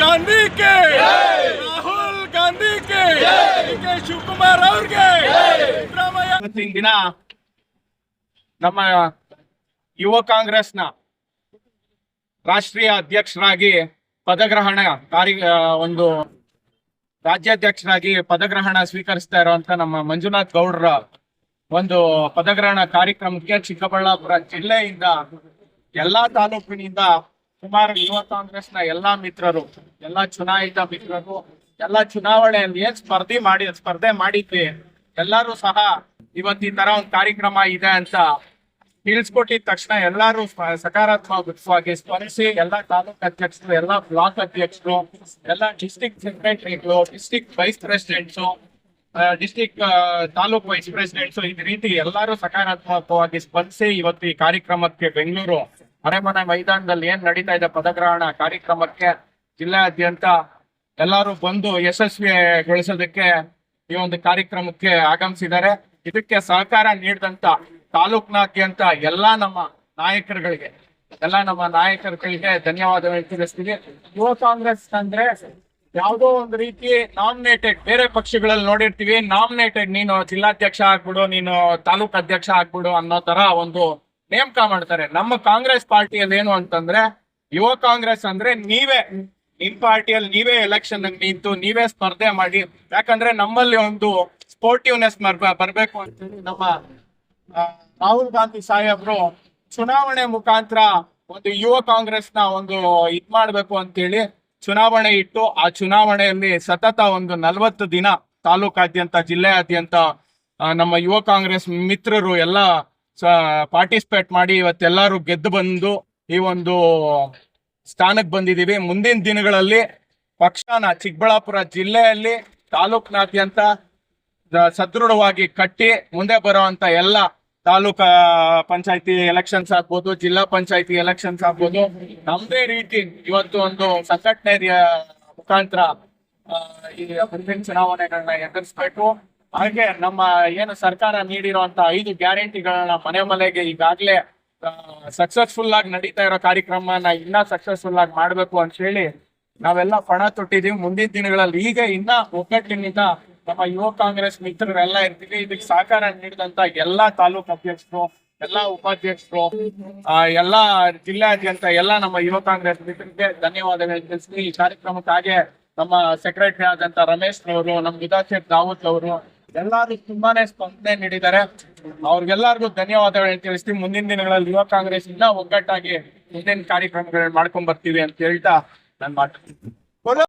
ಗಾಂಧಿ ಕೆ ರಾಹುಲ್ ಗಾಂಧಿ ಕೆ ಕೆ ಶಿವಕುಮಾರ್ ಅವ್ರಿಗೆ! ಇವತ್ತಿನ ದಿನ ನಮ್ಮ ಯುವ ಕಾಂಗ್ರೆಸ್ನ ರಾಷ್ಟ್ರೀಯ ಅಧ್ಯಕ್ಷರಾಗಿ ಪದಗ್ರಹಣ ಕಾರ್ಯ ಒಂದು ರಾಜ್ಯಾಧ್ಯಕ್ಷರಾಗಿ ಪದಗ್ರಹಣ ಸ್ವೀಕರಿಸ್ತಾ ಇರುವಂತ ನಮ್ಮ ಮಂಜುನಾಥ್ ಗೌಡ್ರ ಒಂದು ಪದಗ್ರಹಣ ಕಾರ್ಯಕ್ರಮಕ್ಕೆ ಚಿಕ್ಕಬಳ್ಳಾಪುರ ಜಿಲ್ಲೆಯಿಂದ ಎಲ್ಲಾ ತಾಲೂಕಿನಿಂದ ಸುಮಾರು ಯುವ ಕಾಂಗ್ರೆಸ್ನ ಎಲ್ಲಾ ಮಿತ್ರರು, ಎಲ್ಲಾ ಚುನಾಯಿತ ಮಿತ್ರರು, ಎಲ್ಲಾ ಚುನಾವಣೆಯಲ್ಲಿ ಏನ್ ಸ್ಪರ್ಧೆ ಮಾಡಿ, ಸ್ಪರ್ಧೆ ಮಾಡಿದ್ವಿ. ಎಲ್ಲರೂ ಸಹ ಇವತ್ತು ಈ ತರ ಒಂದು ಕಾರ್ಯಕ್ರಮ ಇದೆ ಅಂತ ತಿಳಿಸ್ಕೊಟ್ಟಿದ ತಕ್ಷಣ ಎಲ್ಲರೂ ಸಕಾರಾತ್ಮಕವಾಗಿ ಸ್ಪಂದಿಸಿ ಎಲ್ಲಾ ತಾಲೂಕ್ ಅಧ್ಯಕ್ಷರು, ಎಲ್ಲ ಬ್ಲಾಕ್ ಅಧ್ಯಕ್ಷರು, ಎಲ್ಲ district ಸೆಕ್ರೆಟರಿಗಳು, district vice presidents district taluk vice presidents ಈ ರೀತಿ ಎಲ್ಲರೂ ಸಕಾರಾತ್ಮಕವಾಗಿ ಸ್ಪಂದಿಸಿ ಇವತ್ತು ಈ ಕಾರ್ಯಕ್ರಮಕ್ಕೆ ಬೆಂಗಳೂರು ಅರೆಮನೆ ಮೈದಾನದಲ್ಲಿ ಏನ್ ನಡೀತಾ ಇದೆ ಪದಗ್ರಹಣ ಕಾರ್ಯಕ್ರಮಕ್ಕೆ ಜಿಲ್ಲಾದ್ಯಂತ ಎಲ್ಲರೂ ಬಂದು ಯಶಸ್ವಿಗೊಳಿಸೋದಕ್ಕೆ ಈ ಒಂದು ಕಾರ್ಯಕ್ರಮಕ್ಕೆ ಆಗಮಿಸಿದ್ದಾರೆ. ಇದಕ್ಕೆ ಸಹಕಾರ ನೀಡಿದಂತ ತಾಲೂಕ್ನಾದ್ಯಂತ ಎಲ್ಲಾ ನಮ್ಮ ನಾಯಕರುಗಳಿಗೆ, ಎಲ್ಲ ನಮ್ಮ ನಾಯಕರುಗಳಿಗೆ ಧನ್ಯವಾದಗಳು ತಿಳಿಸ್ತೀವಿ ಯುವ ಕಾಂಗ್ರೆಸ್ ಅಂದ್ರೆ ಯಾವುದೋ ಒಂದು ರೀತಿ ನಾಮಿನೇಟೆಡ್ ಬೇರೆ ಪಕ್ಷಗಳಲ್ಲಿ ನೋಡಿರ್ತೀವಿ. ನಾಮಿನೇಟೆಡ್ ನೀನು ಜಿಲ್ಲಾಧ್ಯಕ್ಷ ಆಗ್ಬಿಡು, ನೀನು ತಾಲೂಕ್ ಅಧ್ಯಕ್ಷ ಆಗ್ಬಿಡು ಅನ್ನೋ ತರ ಒಂದು ನೇಮಕ ಮಾಡ್ತಾರೆ. ನಮ್ಮ ಕಾಂಗ್ರೆಸ್ ಪಾರ್ಟಿಯಲ್ಲಿ ಏನು ಅಂತಂದ್ರೆ, ಯುವ ಕಾಂಗ್ರೆಸ್ ಅಂದ್ರೆ ನೀವೇ, ನಿಮ್ ಪಾರ್ಟಿಯಲ್ಲಿ ನೀವೇ ಎಲೆಕ್ಷನ್ ನಿಂತು ನೀವೇ ಸ್ಪರ್ಧೆ ಮಾಡಿ, ಯಾಕಂದ್ರೆ ನಮ್ಮಲ್ಲಿ ಒಂದು ಸ್ಪೋರ್ಟಿವ್ನೆಸ್ ಬರ್ಬೇಕು ಅಂತೇಳಿ ನಮ್ಮ ರಾಹುಲ್ ಗಾಂಧಿ ಸಾಹೇಬ್ರು ಚುನಾವಣೆ ಮುಖಾಂತರ ಒಂದು ಯುವ ಕಾಂಗ್ರೆಸ್ನ ಒಂದು ಇದ್ ಮಾಡ್ಬೇಕು ಅಂತೇಳಿ ಚುನಾವಣೆ ಇಟ್ಟು, ಆ ಚುನಾವಣೆಯಲ್ಲಿ ಸತತ ಒಂದು ನಲವತ್ತು ದಿನ ತಾಲೂಕಾದ್ಯಂತ, ಜಿಲ್ಲೆಯಾದ್ಯಂತ ನಮ್ಮ ಯುವ ಕಾಂಗ್ರೆಸ್ ಮಿತ್ರರು ಎಲ್ಲ ಪಾರ್ಟಿಸಿಪೇಟ್ ಮಾಡಿ ಇವತ್ತೆಲ್ಲರೂ ಗೆದ್ದು ಬಂದು ಈ ಒಂದು ಸ್ಥಾನಕ್ಕೆ ಬಂದಿದ್ದೀವಿ. ಮುಂದಿನ ದಿನಗಳಲ್ಲಿ ಪಕ್ಷನ ಚಿಕ್ಕಬಳ್ಳಾಪುರ ಜಿಲ್ಲೆಯಲ್ಲಿ ತಾಲೂಕ್ನಾದ್ಯಂತ ಸದೃಢವಾಗಿ ಕಟ್ಟಿ ಮುಂದೆ ಬರುವಂತ ಎಲ್ಲ ತಾಲೂಕಾ ಪಂಚಾಯತಿ ಎಲೆಕ್ಷನ್ಸ್ ಆಗ್ಬೋದು, ಜಿಲ್ಲಾ ಪಂಚಾಯತಿ ಎಲೆಕ್ಷನ್ಸ್ ಆಗ್ಬೋದು. ನಮ್ದೇ ರೀತಿ ಇವತ್ತು ಒಂದು ಸಂಘಟನೆ ಮುಖಾಂತರ ಈ ಮುಂದಿನ ಚುನಾವಣೆಗಳನ್ನ ಎದುರಿಸ್ಬೇಕು. ಹಾಗೆ ನಮ್ಮ ಏನು ಸರ್ಕಾರ ನೀಡಿರುವಂತ ಐದು ಗ್ಯಾರಂಟಿಗಳನ್ನ ಮನೆ ಮನೆಗೆ ಈಗಾಗಲೇ ಸಕ್ಸಸ್ಫುಲ್ ಆಗಿ ನಡೀತಾ ಇರೋ ಕಾರ್ಯಕ್ರಮನ ಇನ್ನ ಸಕ್ಸಸ್ಫುಲ್ ಆಗಿ ಮಾಡ್ಬೇಕು ಅಂತ ಹೇಳಿ ನಾವೆಲ್ಲ ಪಣ ತೊಟ್ಟಿದೀವಿ. ಮುಂದಿನ ದಿನಗಳಲ್ಲಿ ಈಗ ಇನ್ನ ಒಗ್ಗಟ್ಟಿನಿಂದ ನಮ್ಮ ಯುವ ಕಾಂಗ್ರೆಸ್ ಮಿತ್ರರೆಲ್ಲ ಇರ್ತೀವಿ. ಇದಕ್ಕೆ ಸಹಕಾರ ನೀಡಿದಂತ ಎಲ್ಲಾ ತಾಲೂಕ್ ಅಧ್ಯಕ್ಷರು ಎಲ್ಲಾ ಉಪಾಧ್ಯಕ್ಷರು ಆ, ಎಲ್ಲಾ ಜಿಲ್ಲಾದ್ಯಂತ ಎಲ್ಲಾ ನಮ್ಮ ಯುವ ಕಾಂಗ್ರೆಸ್ ಮಿತ್ರರಿಗೆ ಧನ್ಯವಾದಗಳು ತಿಳಿಸಿ ಈ ಕಾರ್ಯಕ್ರಮಕ್ಕೆ ಹಾಗೆ ನಮ್ಮ ಸೆಕ್ರೆಟರಿ ಆದಂತ ರಮೇಶ್ ಅವರು ನಮ್ಮ ಮುದಾಸಿರ್ ದಾವೂದ್ ಅವರು ಎಲ್ಲಾರು ತುಂಬಾನೇ ಸ್ಪಂದನೆ ನೀಡಿದ್ದಾರೆ. ಅವ್ರಿಗೆಲ್ಲರಿಗೂ ಧನ್ಯವಾದಗಳನ್ನ ತಿಳಿಸ್ತೀವಿ ಮುಂದಿನ ದಿನಗಳಲ್ಲಿ ಯುವ ಕಾಂಗ್ರೆಸ್ ಇಂದ ಒಗ್ಗಟ್ಟಾಗಿ ಮುಂದಿನ ಕಾರ್ಯಕ್ರಮಗಳನ್ನ ಮಾಡ್ಕೊಂಡ್ ಬರ್ತೀವಿ ಅಂತ ಹೇಳ್ತಾ ನಾನು ಮಾತು.